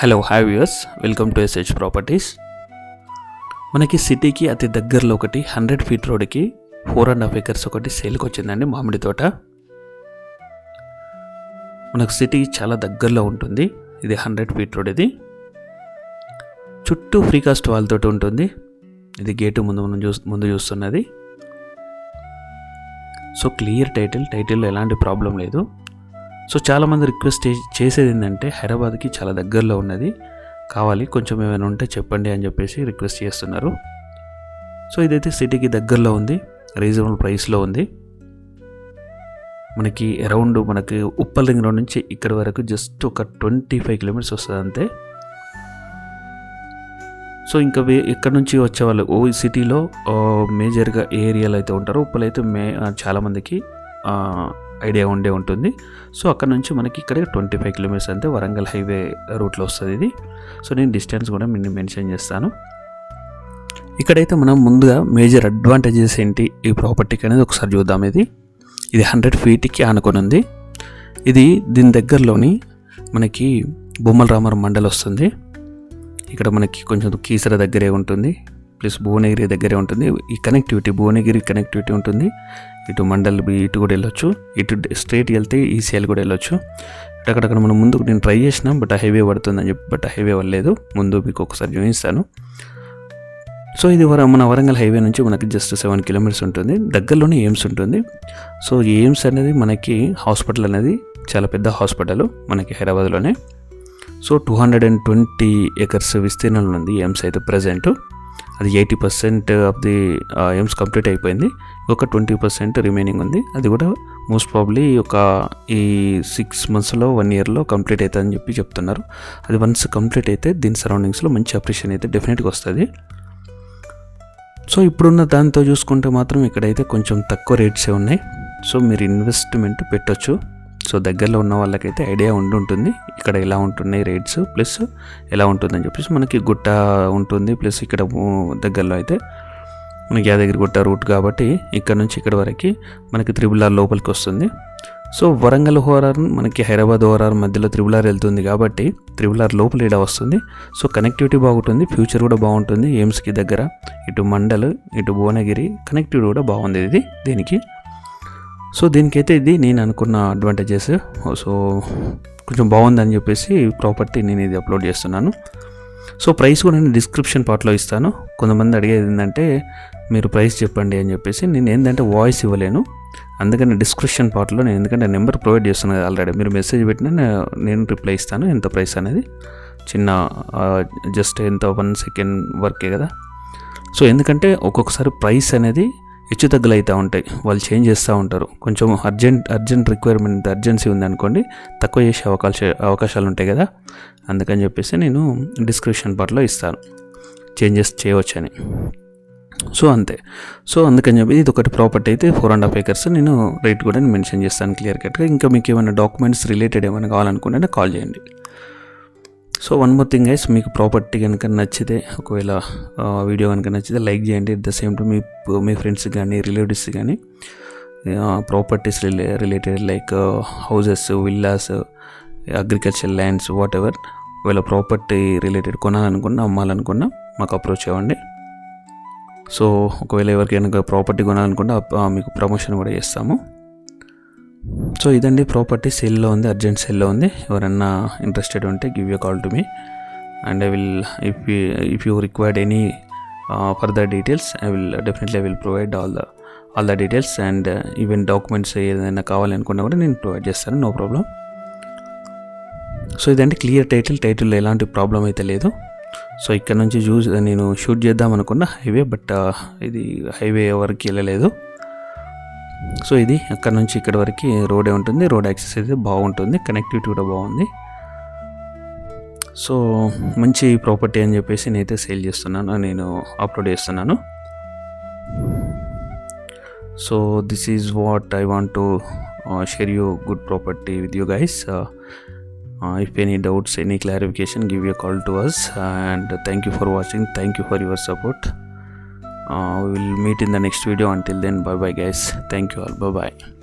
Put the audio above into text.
Hello hi viewers welcome to SH properties మనకి సిటీకి అతి దగ్గరలో ఒకటి హండ్రెడ్ ఫీట్ రోడ్కి ఫోర్ అండ్ హాఫ్ ఏకర్స్ ఒకటి సేల్కి వచ్చిందండి మామిడి తోట. మనకు సిటీ చాలా దగ్గరలో ఉంటుంది. ఇది హండ్రెడ్ ఫీట్ రోడ్ ఇది. చుట్టూ ఫ్రీ కాస్ట్ వాళ్ళతోటి ఉంటుంది. ఇది గేటు ముందు మనం చూ ముందు చూస్తున్నది. సో క్లియర్ టైటిల్ టైటిల్లో ఎలాంటి ప్రాబ్లం లేదు. సో చాలామంది రిక్వెస్ట్ చే- చేసేది ఏంటంటే హైదరాబాద్కి చాలా దగ్గరలో ఉన్నది. కావాలి కొంచెం ఏమైనా ఉంటే చెప్పండి అని చెప్పేసి రిక్వెస్ట్ చేస్తున్నారు. సో ఇదైతే సిటీకి దగ్గరలో ఉంది రీజనబుల్ ప్రైస్లో ఉంది. మనకి అరౌండ్ మనకి ఉప్పల్ రింగ్ రోడ్ నుంచి ఇక్కడ వరకు జస్ట్ ఒక ట్వంటీ ఫైవ్ కిలోమీటర్స్ వస్తుంది అంతే. సో ఇంకా వే ఇక్కడ నుంచి వచ్చే వాళ్ళు ఓ ఈ సిటీలో మేజర్గా ఏ ఏరియాలో అయితే ఉంటారో ఉప్పల్ అయితే మే చాలామందికి ఐడియా ఉండే ఉంటుంది. సో అక్కడ నుంచి మనకి ఇక్కడ ట్వంటీ ఫైవ్ కిలోమీటర్స్ అంతే వరంగల్ హైవే రూట్లో వస్తుంది ఇది. సో నేను డిస్టెన్స్ కూడా నేను మెన్షన్ చేస్తాను. ఇక్కడైతే మనం ముందుగా మేజర్ అడ్వాంటేజెస్ ఏంటి? ఈ ప్రాపర్టీకి అనేది ఒకసారి చూద్దాం ఇది. ఇది హండ్రెడ్ ఫీట్కి ఆనుకొని ఉంది. ఇది దీని దగ్గరలోని మనకి బొమ్మల రామర్ మండల్ వస్తుంది. ఇక్కడ మనకి కొంచెం కీసర దగ్గరే ఉంటుంది. ప్లస్ భువనగిరి దగ్గరే ఉంటుంది. ఈ కనెక్టివిటీ భువనగిరి కనెక్టివిటీ ఉంటుంది. ఇటు మండల్ బి ఇటు కూడా వెళ్ళొచ్చు. ఇటు స్ట్రైట్ వెళ్తే ఈసీఎల్ కూడా వెళ్ళొచ్చు. అక్కడక్కడ మనం ముందు నేను ట్రై చేసిన బట్ హైవే పడుతుందని చెప్పి బట్ హైవే వల్లేదు ముందు మీకు ఒకసారి చూపిస్తాను సో ఇది వర మన వరంగల్ హైవే నుంచి మనకి జస్ట్ సెవెన్ కిలోమీటర్స్ ఉంటుంది. దగ్గరలోనే ఎయిమ్స్ ఉంటుంది. సో ఈ ఎయిమ్స్ అనేది మనకి హాస్పిటల్ అనేది చాలా పెద్ద హాస్పిటల్ మనకి హైదరాబాద్లోనే. So two hundred and twenty acres విస్తీర్ణంలో ఉంది ఎయిమ్స్ అయితే ప్రజెంట్ అది eighty percent of the AIIMS complete అయిపోయింది. ఒక ట్వంటీ పర్సెంట్ రిమైనింగ్ ఉంది. అది కూడా మోస్ట్ ప్రాబ్లీ ఒక ఈ సిక్స్ మంత్స్లో వన్ ఇయర్లో కంప్లీట్ అవుతుందని చెప్పి చెప్తున్నారు. అది వన్స్ కంప్లీట్ అయితే దీని సరౌండింగ్స్లో మంచి అప్రిషియేషన్ అయితే డెఫినెట్గా వస్తుంది. సో ఇప్పుడున్న దాంతో చూసుకుంటే మాత్రం ఇక్కడైతే కొంచెం తక్కువ రేట్సే ఉన్నాయి. సో మీరు ఇన్వెస్ట్మెంట్ పెట్టొచ్చు. సో దగ్గరలో ఉన్న వాళ్ళకైతే ఐడియా ఉండి ఉంటుంది. ఇక్కడ ఎలా ఉంటున్నాయి రేట్స్ ప్లస్ ఎలా ఉంటుందని చెప్పేసి మనకి గుట్ట ఉంటుంది. ప్లస్ ఇక్కడ దగ్గరలో అయితే మనకి యాదగిరి గుట్ట రూట్ కాబట్టి ఇక్కడ నుంచి ఇక్కడ వరకు మనకి త్రిబుల్ ఆర్ లోపలికి వస్తుంది. సో వరంగల్ హోరార్ మనకి హైదరాబాద్ హోరార్ మధ్యలో త్రిబుల్ ఆర్ వెళ్తుంది కాబట్టి త్రిబుల్ ఆర్ లోపల ఈడ వస్తుంది. సో కనెక్టివిటీ బాగుంటుంది ఫ్యూచర్ కూడా బాగుంటుంది. ఎయిమ్స్కి దగ్గర ఇటు మండల్ ఇటు భువనగిరి కనెక్టివిటీ కూడా బాగుంది ఇది దీనికి. సో దీనికైతే ఇది నేను అనుకున్న అడ్వాంటేజెస్ సో కొంచెం బాగుందని చెప్పేసి ప్రాపర్టీ నేను ఇది అప్లోడ్ చేస్తున్నాను. సో ప్రైస్ కూడా నేను డిస్క్రిప్షన్ పార్ట్లో ఇస్తాను. కొంతమంది అడిగేది ఏంటంటే మీరు ప్రైస్ చెప్పండి అని చెప్పేసి నేను ఏంటంటే వాయిస్ ఇవ్వలేను. అందుకని డిస్క్రిప్షన్ పార్ట్లో నేను ఎందుకంటే నెంబర్ ప్రొవైడ్ చేస్తున్నాను కదా ఆల్రెడీ మీరు మెసేజ్ పెట్టినా నేను రిప్లై ఇస్తాను ఎంత ప్రైస్ అనేది. చిన్న జస్ట్ ఎంత వన్ సెకండ్ వర్కే కదా. సో ఎందుకంటే ఒక్కొక్కసారి ప్రైస్ అనేది హెచ్చుతగ్గులు అవుతూ ఉంటాయి. వాళ్ళు చేంజ్ చేస్తూ ఉంటారు. కొంచెం అర్జెంట్ అర్జెంట్ రిక్వైర్మెంట్ అర్జెన్సీ ఉందనుకోండి తక్కువ చేసే అవకాశ అవకాశాలు ఉంటాయి కదా. అందుకని చెప్పేసి నేను డిస్క్రిప్షన్ పార్ట్లో ఇస్తాను. చేంజెస్ చేయవచ్చని. సో అంతే. సో అందుకని చెప్పి ఇది ఒకటి ప్రాపర్టీ అయితే ఫోర్ అండ్ హాఫ్ ఏకర్స్ నేను రేట్ కూడా నేను మెన్షన్ చేస్తాను క్లియర్ కట్గా ఇంకా మీకు ఏమైనా డాక్యుమెంట్స్ రిలేటెడ్ ఏమైనా కావాలనుకుంటే కాల్ చేయండి. So one more thing guys మీకు ప్రాపర్టీ కనుక నచ్చితే ఒకవేళ వీడియో కనుక నచ్చితే లైక్ చేయండి. అట్ ద సేమ్ టైం మీ మీ ఫ్రెండ్స్ కానీ రిలేటివ్స్ కానీ properties relay related like houses villas agriculture lands whatever ఒకవేళ ప్రాపర్టీ రిలేటెడ్ కొనాలనుకున్నా అమ్మాలనుకున్నా మాకు అప్రోచ్ అవ్వండి సో ఒకవేళ ఎవరికైనా ప్రాపర్టీ కొనాలనుకుంటే మీకు ప్రమోషన్ కూడా చేస్తాము. సో ఇదండి ప్రాపర్టీ సేల్లో ఉంది అర్జెంట్ సేల్లో ఉంది. ఎవరన్నా ఇంట్రెస్టెడ్ ఉంటే give you call to me. And I will if you if you required any further details I will definitely I will provide all the all the details. And even documents ఏదైనా కావాలనుకున్నా కూడా నేను provide చేస్తాను no problem. So ఇదంటే clear title. టైటిల్లో ఎలాంటి problem అయితే లేదు. సో ఇక్కడ నుంచి చూస్ నేను షూట్ చేద్దాం అనుకున్న హైవే బట్ ఇది హైవే వరకు వెళ్ళలేదు. సో ఇది అక్కడ నుంచి ఇక్కడ వరకు రోడే ఉంటుంది. రోడ్ యాక్సెస్ అయితే బాగుంటుంది. కనెక్టివిటీ కూడా బాగుంది. సో మంచి ప్రాపర్టీ అని చెప్పేసి నేనైతే సేల్ చేస్తున్నాను. నేను అప్లోడ్ చేస్తున్నాను. So this is what I want to share you good property with you guys. If any doubts any clarification give you call to us and thank you for watching. Thank you for your support. Uh, we will meet in the next video. Until then bye bye guys. Thank you all. Bye bye